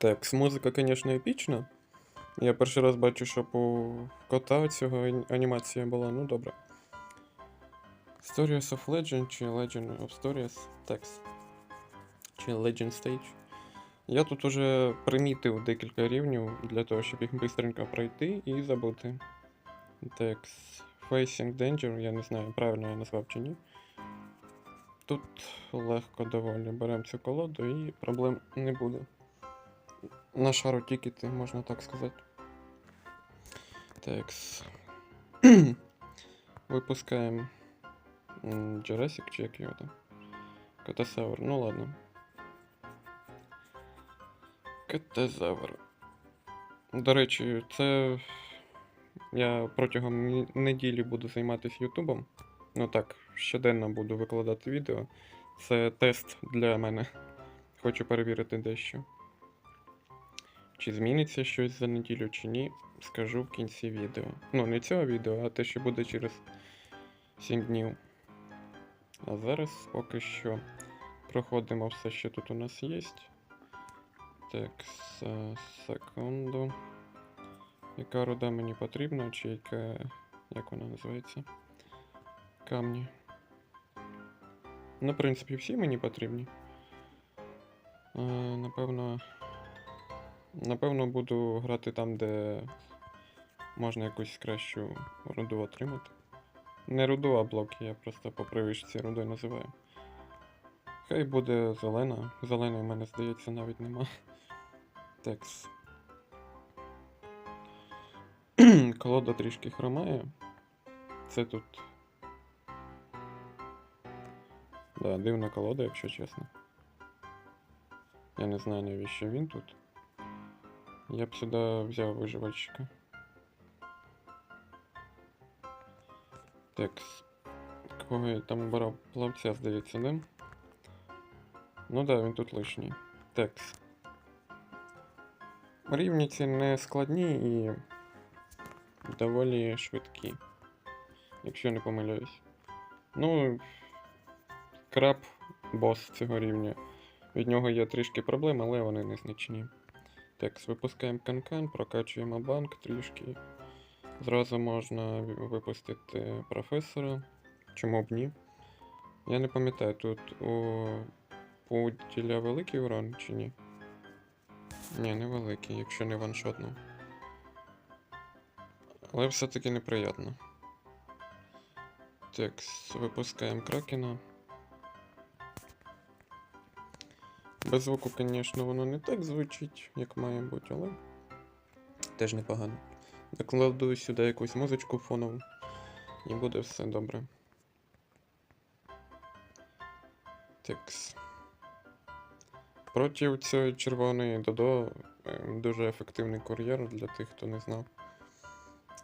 Так, музика, звісно, епічна. Я перший раз бачу, щоб у кота цього анімація була, ну добре. Stories of Legend чи Legend of Stories текст. Чи Legend Stage. Я тут уже примітив декілька рівнів для того, щоб їх швидко пройти і забути. Текст. Facing Danger, я не знаю, правильно я назвав чи ні. Тут легко доволі. Беремо цю колоду і проблем не буде. На шару тікети, можна так сказати. Текс. Випускаємо Jurassic чи як його там. Катасавр, ну ладно. Катазавр. До речі, це я протягом неділі буду займатися Ютубом. Ну так, щоденно буду викладати відео. Це тест для мене. Хочу перевірити дещо. Чи зміниться щось за неділю, чи ні, скажу в кінці відео. Ну, не цього відео, а те, що буде через 7 днів. А зараз поки що проходимо все, що тут у нас є. Так, секунду. Яка руда мені потрібна, чи яка. Як вона називається? Камні. Ну, в принципі, всі мені потрібні. Е, напевно. Напевно, буду грати там, де можна якусь кращу руду отримати. Не руду, а блоки, я просто по привичці рудою називаю. Хай буде зелена. Зеленої в мене, здається, навіть нема. Текс. Колода трішки хромає. Це тут. Да, дивна колода, якщо чесно. Я не знаю, навіщо він тут. Я б сюди взяв виживальщика. Так. Кого я там брав плавця, здається, да? Ну да, він тут лишній. Текс. Рівні ці не складні і доволі швидкі. Якщо не помиляюсь. Ну, краб бос цього рівня. Від нього є трішки проблем, але вони незначні. Так, випускаємо канкан, прокачуємо банк трішки. Зразу можна випустити професора. Чому б ні? Я не пам'ятаю, тут у пуділя великий урон чи ні? Ні, не великий, якщо не ваншотно. Але все-таки неприємно. Так, випускаємо кракена. Без звуку, звісно, воно не так звучить, як має бути, але теж непогано. Докладу сюди якусь музичку фонову, і буде все добре. Текс. Проти цієї червоної Додо е, дуже ефективний кур'єр для тих, хто не знав.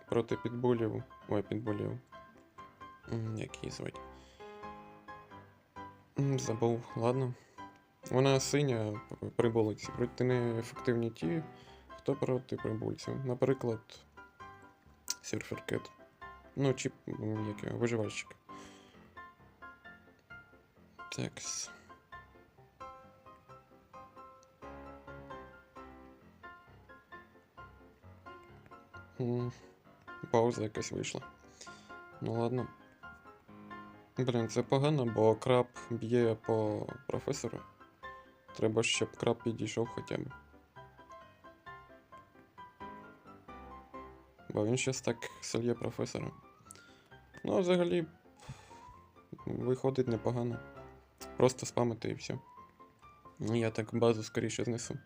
Проти підбулів. Ой, підбулів. Як її звати? Забув, ладно. Вона синя прибулиці. Проти неї ефективні ті, хто проти прибульців. Наприклад, Surfer Ну, чи як виживальщик. Такс. Пауза якась вийшла. Ну ладно. Блін, це погано, бо краб б'є по професору. Треба, щоб краб підійшов хоча б. Бо він щас так сольє професора. Ну, взагалі, виходить непогано. Просто спамити і все. Я так базу скоріше знесу,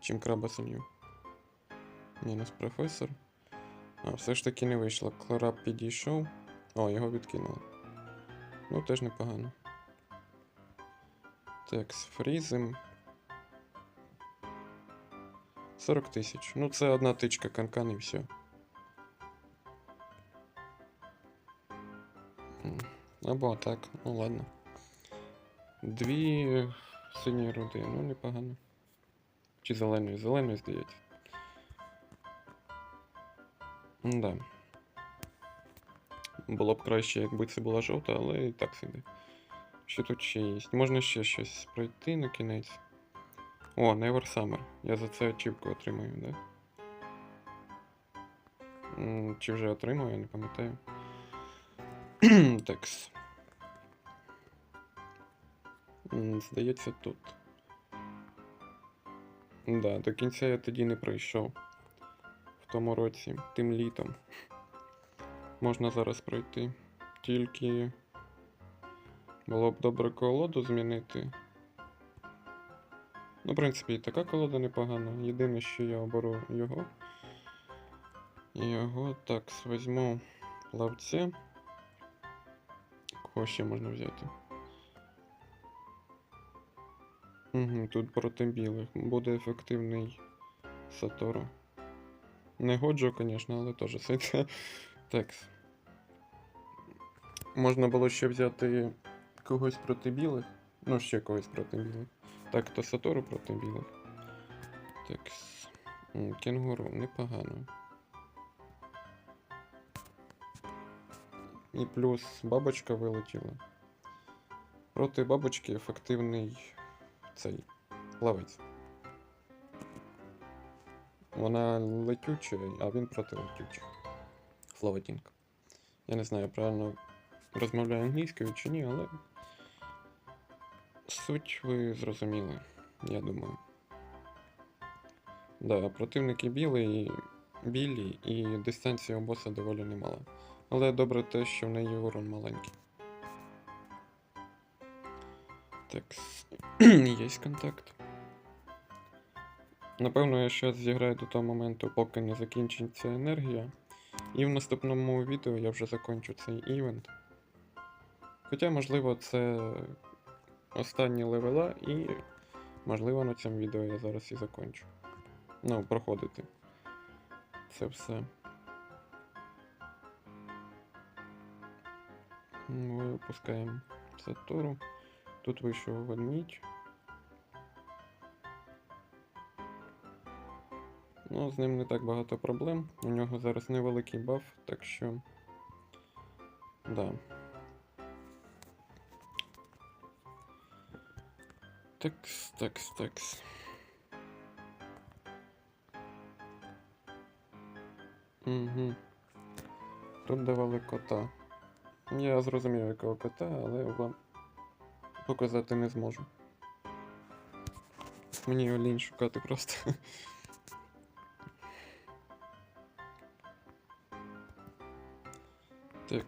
чим краба солью. Мінус професор. А, все ж таки не вийшло. Краб підійшов. О, його відкинули. Ну, теж непогано. Так, з фрізем. 40 тисяч. Ну, це одна тичка канкан і все. Або так, ну ладно. Дві сині руди, ну непогано. Чи зеленої? Зеленої, здається. Да. Було б краще, якби це була жовта, але і так собі. Що тут ще є? Можна ще щось пройти на кінець. О, Never Summer. Я за це ачівку отримаю, да? Чи вже отримав, я не пам'ятаю. Такс. М, Здається, тут. Да, до кінця я тоді не пройшов. В тому році, тим літом. Можна зараз пройти. Тільки було б добре колоду змінити. Ну, в принципі, і така колода непогана. Єдине, що я оберу його. Його так візьму плавця. Кого ще можна взяти? Угу, тут проти білих. Буде ефективний Сатору. Не годжу, звісно, але теж сойде. Так. Можна було ще взяти когось проти білих. Ну, ще когось проти білих. Так, то Сатору проти білих. Так. Кенгуру непогано. І плюс бабочка вилетіла. Проти бабочки ефективний цей плавець. Вона летюча, а він проти летючих. Фловатінг. Я не знаю, правильно розмовляю англійською чи ні, але суть ви зрозуміли, я думаю. Да, противники білий, білі, і дистанція у боса доволі немала. Але добре те, що в неї урон маленький. Так, є контакт. Напевно, я зараз зіграю до того моменту, поки не закінчиться енергія. І в наступному відео я вже закончу цей івент. Хоча, можливо, це останні левела, і, можливо, на цьому відео я зараз і закончу. Ну, проходити. Це все. Ми випускаємо Сатору. Тут вийшов ведмідь. Ну, з ним не так багато проблем. У нього зараз невеликий баф, так що. Да. Такс, такс, такс. Угу. Давали кота. Я зрозумів, якого кота, але вам показати не зможу. Мені його лінь шукати просто. Так.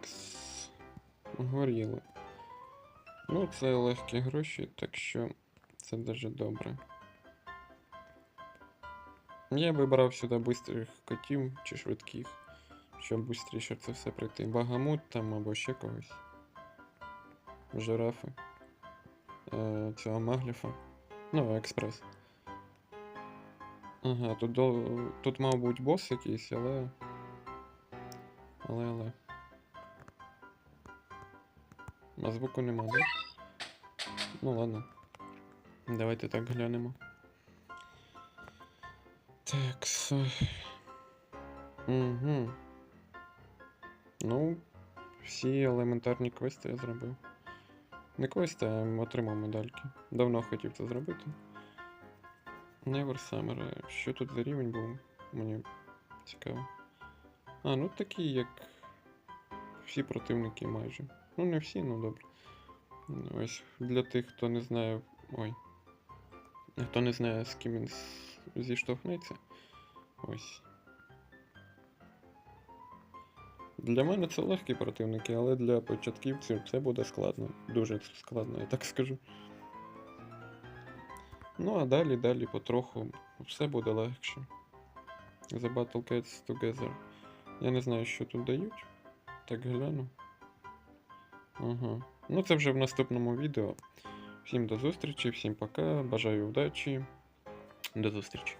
Горіли. Ну, це легкі гроші, так що це дуже добре. Я вибрав сюди бистрих котів чи швидких, щоб швидше це все пройти. Багамут там або ще когось. Жирафи. Е, цього Магліфа. Ну, експрес. Ага, тут, до... тут мав бос якийсь, але. Але, але. А звуку нема, да? Ну ладно. Давайте так глянемо. Так. Угу. Ну, всі елементарні квести я зробив. Не квести, а отримав медальки. Давно хотів це зробити. Never Summer. Що тут за рівень був? Мені цікаво. А, ну такі, як всі противники майже. Ну, не всі, ну добре. Ось для тих, хто не знає. Ой. Хто не знає, з ким він зіштовхнеться. Ось. Для мене це легкі противники, але для початківців це буде складно. Дуже складно, я так скажу. Ну, а далі, далі потроху все буде легше. The Battle Cats Together. Я не знаю, що тут дають. Так гляну. Ага. Ну, це вже в наступному відео. Всім до зустрічі, всім пока, бажаю удачі. До зустрічі.